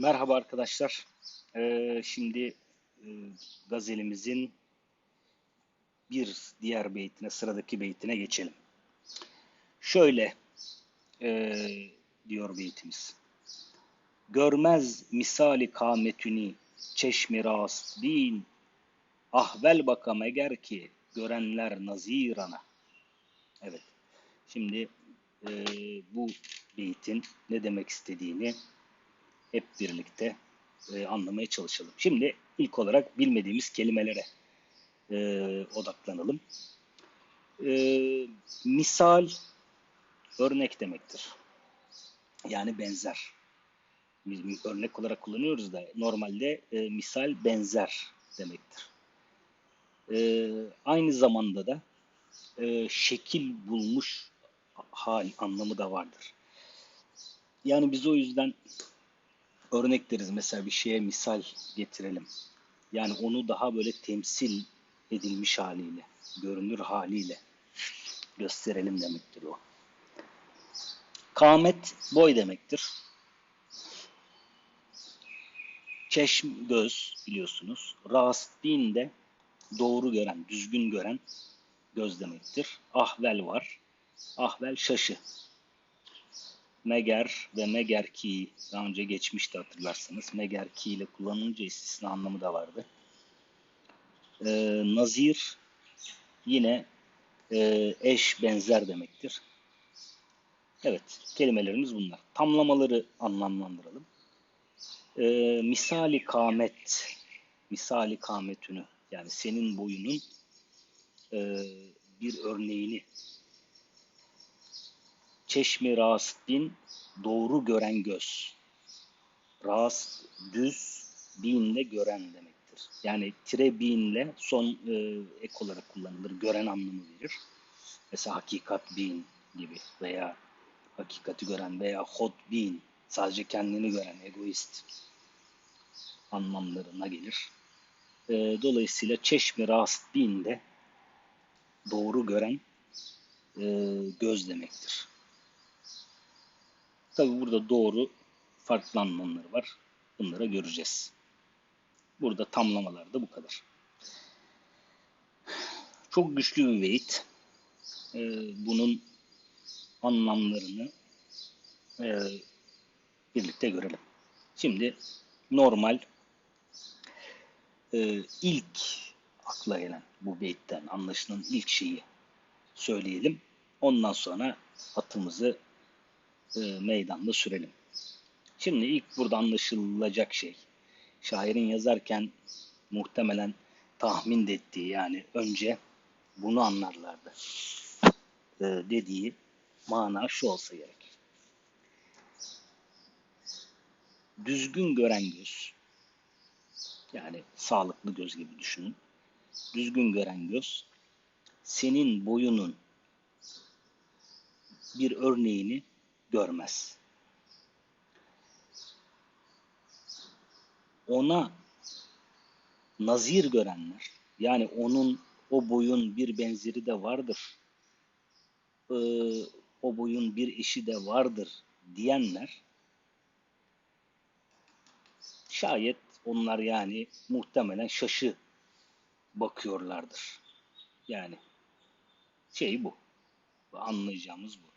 Merhaba arkadaşlar. Ee, şimdi e, gazelimizin bir diğer beytine, sıradaki beytine geçelim. Şöyle e, diyor beytimiz. Görmez misali kametüni çeşmi rast bin ahvel bakam eğer ki görenler nazirana. Evet. Şimdi e, bu beytin ne demek istediğini hep birlikte e, anlamaya çalışalım. Şimdi ilk olarak bilmediğimiz kelimelere e, odaklanalım. E, misal örnek demektir. Yani benzer. Biz örnek olarak kullanıyoruz da normalde e, misal benzer demektir. E, aynı zamanda da e, şekil bulmuş hal anlamı da vardır. Yani biz o yüzden örnek deriz mesela bir şeye misal getirelim. Yani onu daha böyle temsil edilmiş haliyle, görünür haliyle gösterelim demektir o. Kamet boy demektir. Çeşm göz biliyorsunuz. Rastin de doğru gören, düzgün gören göz demektir. Ahvel var. Ahvel şaşı. Meger ve meger ki daha önce geçmişti hatırlarsanız. Meger ki ile kullanılınca istisna anlamı da vardı. Ee, nazir yine e, eş benzer demektir. Evet kelimelerimiz bunlar. Tamlamaları anlamlandıralım. Ee, misali kamet misali kametünü yani senin boyunun e, bir örneğini Çeşmi rast bin doğru gören göz. Rast düz binle gören demektir. Yani tire binle son e, ek olarak kullanılır. Gören anlamı verir. Mesela hakikat bin gibi veya hakikati gören veya hod bin sadece kendini gören egoist anlamlarına gelir. E, dolayısıyla çeşmi rast bin de doğru gören e, göz demektir. Tabi burada doğru farklı anlamları var. Bunları göreceğiz. Burada tamlamalar da bu kadar. Çok güçlü bir beyit. Ee, bunun anlamlarını e, birlikte görelim. Şimdi normal e, ilk akla gelen bu beyitten anlaşılan ilk şeyi söyleyelim. Ondan sonra atımızı e, meydanda sürelim. Şimdi ilk burada anlaşılacak şey, şairin yazarken muhtemelen tahmin ettiği yani önce bunu anlarlardı e, dediği mana şu olsa gerek. Düzgün gören göz, yani sağlıklı göz gibi düşünün. Düzgün gören göz, senin boyunun bir örneğini görmez. Ona nazir görenler, yani onun o boyun bir benzeri de vardır, ee, o boyun bir eşi de vardır diyenler, şayet onlar yani muhtemelen şaşı bakıyorlardır. Yani şey bu. Anlayacağımız bu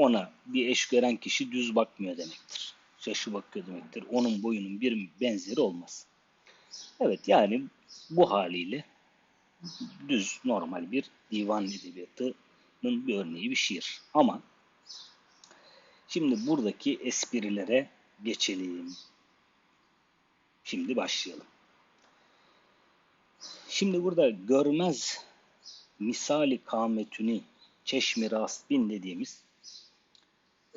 ona bir eş gören kişi düz bakmıyor demektir. Şaşı bakıyor demektir. Onun boyunun bir benzeri olmaz. Evet yani bu haliyle düz normal bir divan edebiyatının bir örneği bir şiir. Ama şimdi buradaki esprilere geçelim. Şimdi başlayalım. Şimdi burada görmez misali kametüni çeşmi rastbin dediğimiz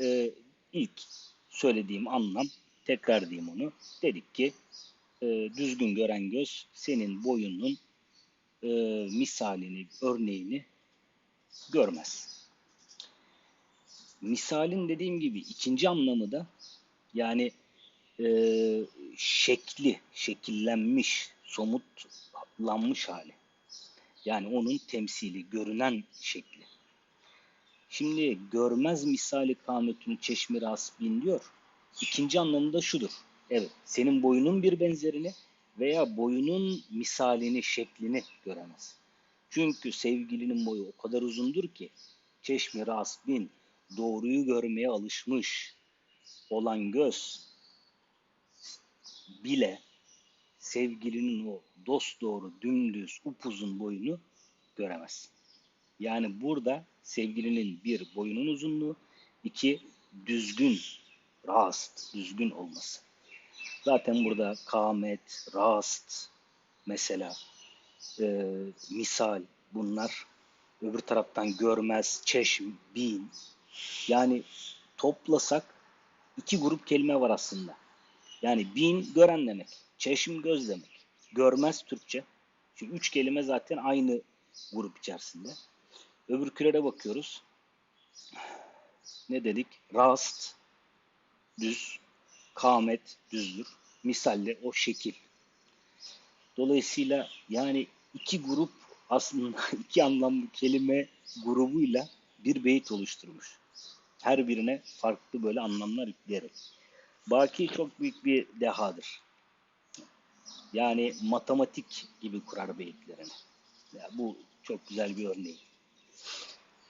e, ilk söylediğim anlam, tekrar diyeyim onu. Dedik ki e, düzgün gören göz senin boyunun e, misalini, örneğini görmez. Misalin dediğim gibi ikinci anlamı da yani e, şekli, şekillenmiş, somutlanmış hali. Yani onun temsili, görünen şekli. Şimdi görmez misali kametün çeşmi rasbin diyor. İkinci anlamı da şudur. Evet, senin boyunun bir benzerini veya boyunun misalini, şeklini göremez. Çünkü sevgilinin boyu o kadar uzundur ki çeşmi rast bin doğruyu görmeye alışmış olan göz bile sevgilinin o dost doğru dümdüz upuzun boyunu göremez. Yani burada sevgilinin bir boyunun uzunluğu, iki düzgün, rast, düzgün olması. Zaten burada kamet, rast mesela e, misal bunlar öbür taraftan görmez, çeşm, bin. Yani toplasak iki grup kelime var aslında. Yani bin gören demek, çeşm göz demek. Görmez Türkçe. Şimdi üç kelime zaten aynı grup içerisinde. Öbür kürede bakıyoruz. Ne dedik? Rast, düz, kamet, düzdür. Misalle o şekil. Dolayısıyla yani iki grup aslında iki anlamlı kelime grubuyla bir beyit oluşturmuş. Her birine farklı böyle anlamlar yükleyerek. Baki çok büyük bir dehadır. Yani matematik gibi kurar beyitlerini. Ya bu çok güzel bir örneği.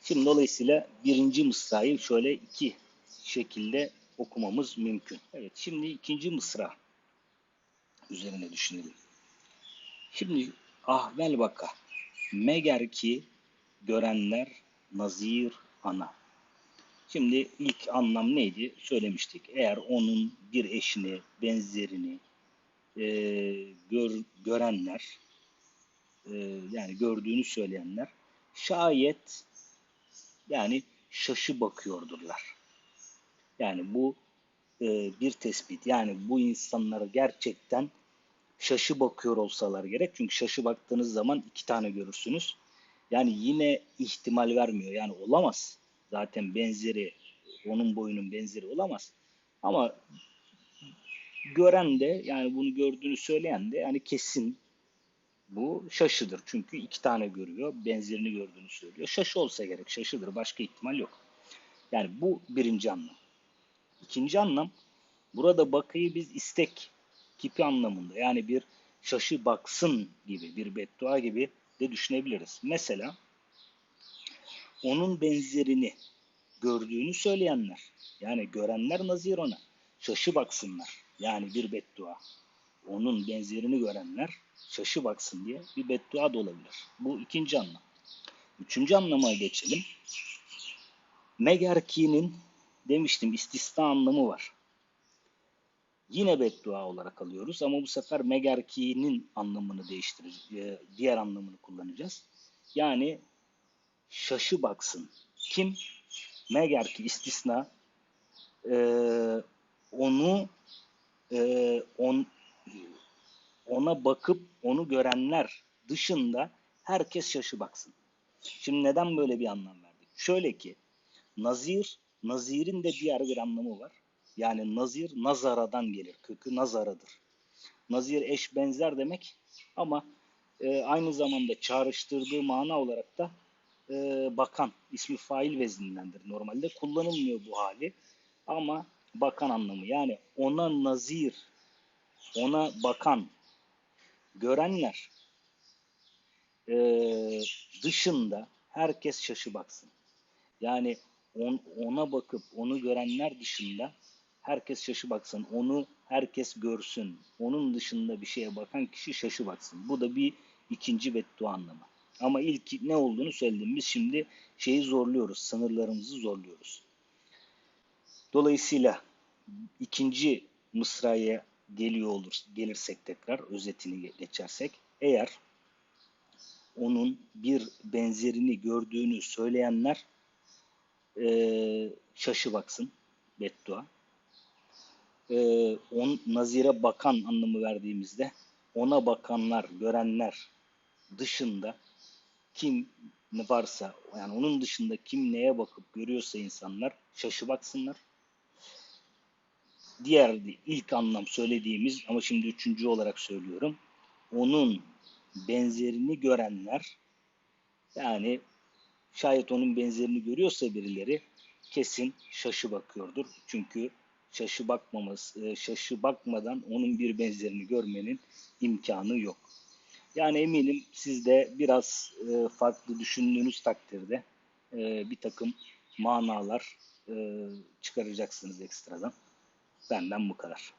Şimdi dolayısıyla birinci mısrayı şöyle iki şekilde okumamız mümkün. Evet şimdi ikinci mısra üzerine düşünelim. Şimdi ahvel vaka meger ki görenler nazir ana. Şimdi ilk anlam neydi? Söylemiştik. Eğer onun bir eşini, benzerini e, gör, görenler, e, yani gördüğünü söyleyenler şayet yani şaşı bakıyordurlar. Yani bu e, bir tespit. Yani bu insanlara gerçekten şaşı bakıyor olsalar gerek. Çünkü şaşı baktığınız zaman iki tane görürsünüz. Yani yine ihtimal vermiyor. Yani olamaz. Zaten benzeri, onun boyunun benzeri olamaz. Ama gören de yani bunu gördüğünü söyleyen de yani kesin bu şaşıdır. Çünkü iki tane görüyor. Benzerini gördüğünü söylüyor. Şaşı olsa gerek. Şaşıdır. Başka ihtimal yok. Yani bu birinci anlam. İkinci anlam burada bakıyı biz istek kipi anlamında yani bir şaşı baksın gibi bir beddua gibi de düşünebiliriz. Mesela onun benzerini gördüğünü söyleyenler yani görenler nazir ona şaşı baksınlar yani bir beddua. Onun benzerini görenler şaşı baksın diye bir beddua da olabilir. Bu ikinci anlam. Üçüncü anlama geçelim. Megerki'nin demiştim istisna anlamı var. Yine beddua olarak alıyoruz ama bu sefer megerki'nin anlamını değiştireceğiz. Diğer anlamını kullanacağız. Yani şaşı baksın. Kim? Megerki istisna e, onu e, on, ona bakıp onu görenler dışında herkes şaşı baksın. Şimdi neden böyle bir anlam verdik? Şöyle ki nazir, nazirin de diğer bir anlamı var. Yani nazir nazaradan gelir. Kökü nazaradır. Nazir eş benzer demek ama e, aynı zamanda çağrıştırdığı mana olarak da e, bakan ismi fail veznindendir. Normalde kullanılmıyor bu hali ama bakan anlamı. Yani ona nazir, ona bakan, görenler e, dışında herkes şaşı baksın. Yani on, ona bakıp onu görenler dışında herkes şaşı baksın. Onu herkes görsün. Onun dışında bir şeye bakan kişi şaşı baksın. Bu da bir ikinci beddua anlamı. Ama ilk ne olduğunu söyledim. Biz şimdi şeyi zorluyoruz. Sınırlarımızı zorluyoruz. Dolayısıyla ikinci mısraya geliyor olur, gelirsek tekrar özetini geçersek eğer onun bir benzerini gördüğünü söyleyenler e, şaşı baksın beddua. E, on, nazire bakan anlamı verdiğimizde ona bakanlar, görenler dışında kim varsa yani onun dışında kim neye bakıp görüyorsa insanlar şaşı baksınlar. Diğer ilk anlam söylediğimiz ama şimdi üçüncü olarak söylüyorum. Onun benzerini görenler yani şayet onun benzerini görüyorsa birileri kesin şaşı bakıyordur. Çünkü şaşı bakmaması, e, şaşı bakmadan onun bir benzerini görmenin imkanı yok. Yani eminim siz de biraz e, farklı düşündüğünüz takdirde e, bir takım manalar çıkaracaksınız ekstradan. Benden bu kadar.